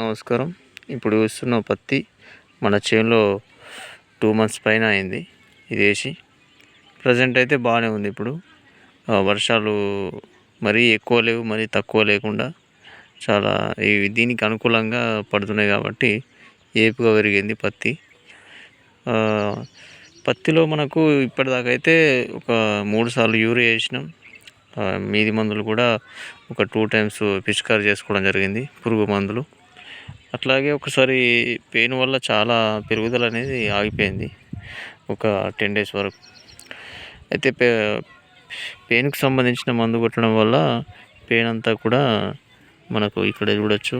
నమస్కారం. ఇప్పుడు చూస్తున్న పత్తి మన చేనులో టూ మంత్స్ పైన అయింది. ఇది వేసి ప్రజెంట్ అయితే బాగానే ఉంది ఇప్పుడు. వర్షాలు మరీ ఎక్కువ లేవు మరీ తక్కువ లేకుండా చాలా ఇవి దీనికి అనుకూలంగా పడుతున్నాయి కాబట్టి ఏపుగా పెరిగింది పత్తి. పత్తిలో మనకు ఇప్పటిదాకా అయితే ఒక మూడు సార్లు యూరియా వేసినాం. మీది మందులు కూడా ఒక టూ టైమ్స్ పిచికారి చేసుకోవడం జరిగింది పురుగు మందులు. అట్లాగే ఒకసారి పెయిన్ వల్ల చాలా పెరుగుదల అనేది ఆగిపోయింది. ఒక టెన్ డేస్ వరకు. అయితే పే పెయిన్కి సంబంధించిన మందు కొట్టడం వల్ల పెయిన్ అంతా కూడా మనకు ఇక్కడ చూడొచ్చు.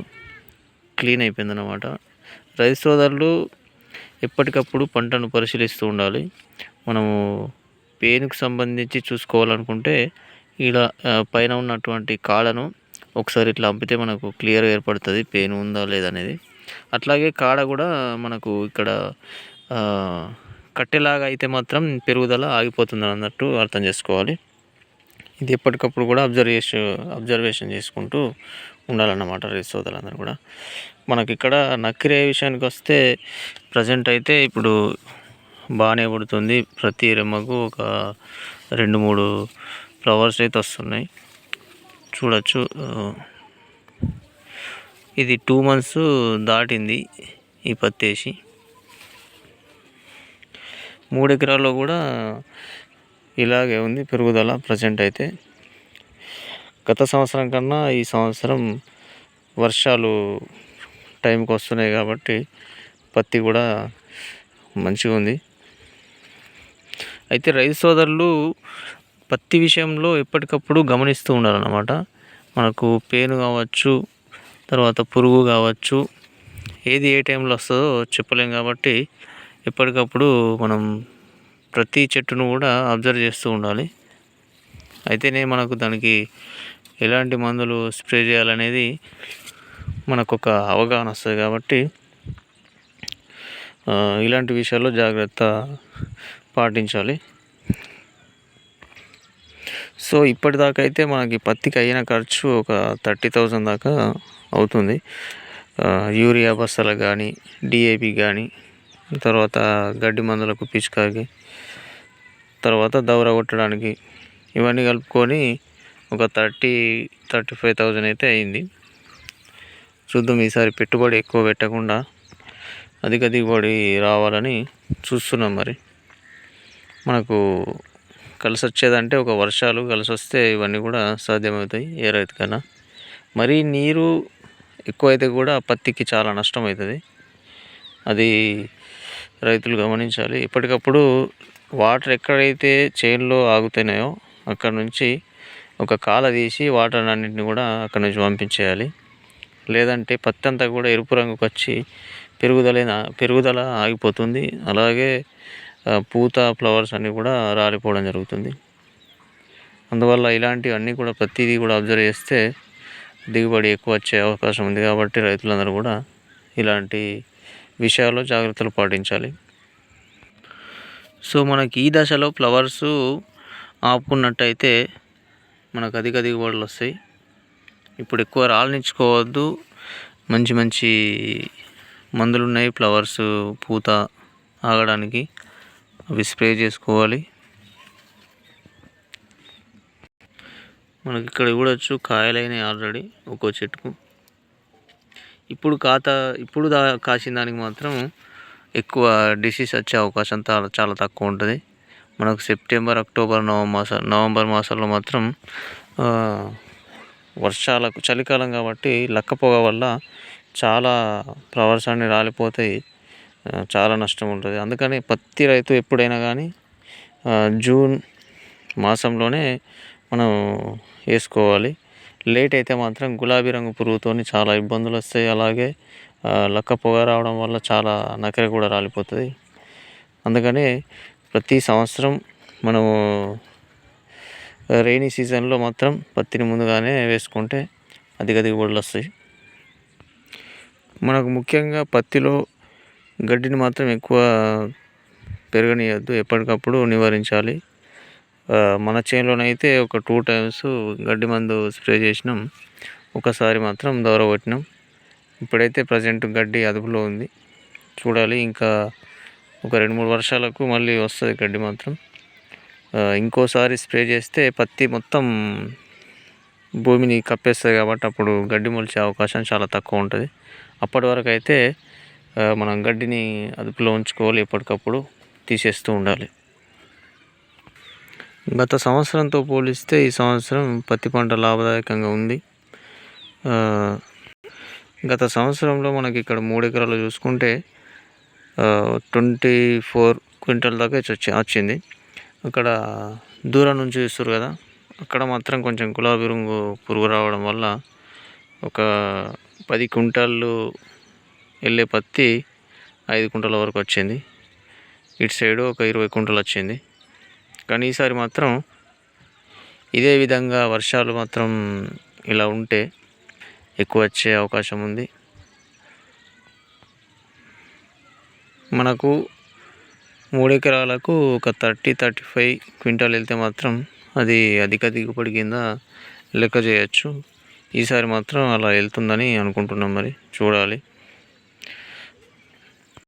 క్లీన్ అయిపోయింది అన్నమాట రైతు సోదరులు ఎప్పటికప్పుడు పంటను పరిశీలిస్తూ ఉండాలి. మనము పెయిన్కి సంబంధించి చూసుకోవాలనుకుంటే ఇలా పైన ఉన్నటువంటి కాడను ఒకసారి ఇట్లా అంపితే మనకు క్లియర్గా ఏర్పడుతుంది పెయిన్ ఉందా లేదా అనేది. అట్లాగే కాడ కూడా మనకు ఇక్కడ కట్టెలాగా అయితే మాత్రం పెరుగుదల ఆగిపోతుంది అన్నట్టు అర్థం చేసుకోవాలి. ఇది ఎప్పటికప్పుడు కూడా అబ్జర్వేషన్ అబ్జర్వేషన్ చేసుకుంటూ ఉండాలన్నమాట రైతు కూడా. మనకి ఇక్కడ నక్కిరే విషయానికి వస్తే ప్రజెంట్ అయితే ఇప్పుడు బాగానే పడుతుంది ప్రతి రెమ్మకు ఒక రెండు మూడు ఫ్లవర్స్ అయితే వస్తున్నాయి. చూడొచ్చు. ఇది టూ మంత్స్ దాటింది ఈ పత్తి వేసి మూడు ఎకరాల్లో కూడా ఇలాగే ఉంది పెరుగుదల ప్రజెంట్ అయితే. గత సంవత్సరం కన్నా ఈ సంవత్సరం వర్షాలు టైంకి వస్తున్నాయి కాబట్టి పత్తి కూడా మంచిగా ఉంది. అయితే రైతు సోదరులు పత్తి విషయంలో ఎప్పటికప్పుడు గమనిస్తూ ఉండాలన్నమాట. మనకు పేను కావచ్చు తర్వాత పురుగు కావచ్చు ఏది ఏ టైంలో వస్తుందో చెప్పలేం కాబట్టి ఎప్పటికప్పుడు మనం ప్రతి చెట్టును కూడా అబ్జర్వ్ చేస్తూ ఉండాలి. అయితేనే మనకు దానికి ఎలాంటి మందులు స్ప్రే చేయాలనేది మనకు ఒక అవగాహన వస్తుంది కాబట్టి ఇలాంటి విషయాల్లో జాగ్రత్త పాటించాలి. సో ఇప్పటిదాకా అయితే మనకి పత్తికి అయిన ఖర్చు ఒక థర్టీ థౌజండ్ దాకా అవుతుంది. యూరియా బస్తాలకు కానీ డిఏపి కానీ తర్వాత గడ్డి మందులకు పిచికారికి తర్వాత దౌర కొట్టడానికి ఇవన్నీ కలుపుకొని ఒక థర్టీ థర్టీ ఫైవ్ థౌజండ్ అయితే అయింది. చూద్దాం ఈసారి పెట్టుబడి ఎక్కువ పెట్టకుండా అధిక దిగుబడి రావాలని చూస్తున్నాం మరి. మనకు కలిసి వచ్చేదంటే ఒక వర్షాలు కలిసి వస్తే ఇవన్నీ కూడా సాధ్యమవుతాయి ఏ రైతుకైనా. మరీ నీరు ఎక్కువైతే కూడా పత్తికి చాలా నష్టం అవుతుంది అది రైతులు గమనించాలి. ఎప్పటికప్పుడు వాటర్ ఎక్కడైతే చేన్లో ఆగుతున్నాయో అక్కడ నుంచి ఒక కాల తీసి వాటర్ అన్నింటిని కూడా అక్కడ నుంచి పంపించేయాలి. లేదంటే పత్తి అంతా కూడా ఎరుపు రంగుకు వచ్చి పెరుగుదల పెరుగుదల ఆగిపోతుంది. అలాగే పూత ఫ్లవర్స్ అన్నీ కూడా రాలిపోవడం జరుగుతుంది. అందువల్ల ఇలాంటివన్నీ కూడా ప్రతిదీ కూడా అబ్జర్వ్ చేస్తే దిగుబడి ఎక్కువ వచ్చే అవకాశం ఉంది కాబట్టి రైతులందరూ కూడా ఇలాంటి విషయాల్లో జాగ్రత్తలు పాటించాలి. సో మనకి ఈ దశలో ఫ్లవర్స్ ఆపుకున్నట్టయితే మనకు అధిక దిగుబడులు వస్తాయి. ఇప్పుడు ఎక్కువ రాలనిచ్చుకోవద్దు. మంచి మంచి మందులు ఉన్నాయి ఫ్లవర్స్ పూత ఆగడానికి. అవి స్ప్రే చేసుకోవాలి. మనకి ఇక్కడ చూడొచ్చు కాయలైనవి ఆల్రెడీ ఒక్కో చెట్టుకు. ఇప్పుడు కాత ఇప్పుడు దా కాసిన దానికి మాత్రం ఎక్కువ డిసీజ్ వచ్చే అవకాశం చాలా చాలా తక్కువ ఉంటుంది. మనకు సెప్టెంబర్ అక్టోబర్ నవంబర్ మాస నవంబర్ మాసాల్లో మాత్రం వర్షాలకు చలికాలం కాబట్టి లక్కపోగ వల్ల చాలా ఫ్లవర్స్ అన్నీ రాలిపోతాయి. చాలా నష్టం ఉంటుంది. అందుకని పత్తి రైతు ఎప్పుడైనా కానీ జూన్ మాసంలోనే మనం వేసుకోవాలి. లేట్ అయితే మాత్రం గులాబీ రంగు పురుగుతోని చాలా ఇబ్బందులు వస్తాయి. అలాగే లక్క పొగ రావడం వల్ల చాలా నకర కూడా రాలిపోతుంది. అందుకని ప్రతి సంవత్సరం మనము రైనీ సీజన్లో మాత్రం పత్తిని ముందుగానే వేసుకుంటే అధిక దిగుబడులు వస్తాయి. మనకు ముఖ్యంగా పత్తిలో గడ్డిని మాత్రం ఎక్కువ పెరగనీయద్దు. ఎప్పటికప్పుడు నివారించాలి. మన చేనులోనైతే ఒక టూ టైమ్స్ గడ్డి మందు స్ప్రే చేసినాం. ఒకసారి మాత్రం దూర కొట్టినాం. ఇప్పుడైతే ప్రజెంట్ గడ్డి అదుపులో ఉంది. చూడాలి ఇంకా ఒక రెండు మూడు వర్షాలకు మళ్ళీ వస్తుంది గడ్డి మాత్రం. ఇంకోసారి స్ప్రే చేస్తే పత్తి మొత్తం భూమిని కప్పేస్తుంది కాబట్టి అప్పుడు గడ్డి మొలిచే అవకాశం చాలా తక్కువ ఉంటుంది. అప్పటి వరకు అయితే మనం గడ్డిని అదుపులో ఉంచుకోవాలి ఎప్పటికప్పుడు తీసేస్తూ ఉండాలి. గత సంవత్సరంతో పోలిస్తే ఈ సంవత్సరం పత్తి పంట లాభదాయకంగా ఉంది. గత సంవత్సరంలో మనకి ఇక్కడ మూడు ఎకరాలు చూసుకుంటే ట్వంటీ ఫోర్ క్వింటల్ దాకా వచ్చి వచ్చింది. అక్కడ దూరం నుంచి చూస్తారు కదా అక్కడ మాత్రం కొంచెం గులాబీ రంగు పురుగు రావడం వల్ల ఒక పది క్వింటాళ్ళు వెళ్ళే పత్తి ఐదు కుంటల వరకు వచ్చింది. ఇటు సైడు ఒక ఇరవై కుంటలు వచ్చింది. కానీ ఈసారి మాత్రం ఇదే విధంగా వర్షాలు మాత్రం ఇలా ఉంటే ఎక్కువ వచ్చే అవకాశం ఉంది. మనకు మూడు ఎకరాలకు ఒక థర్టీ థర్టీ ఫైవ్ క్వింటాల్ వెళ్తే మాత్రం అది అధిక దిగుబడి కింద లెక్క చేయొచ్చు. ఈసారి మాత్రం అలా వెళ్తుందని అనుకుంటున్నాం మరి. చూడాలి.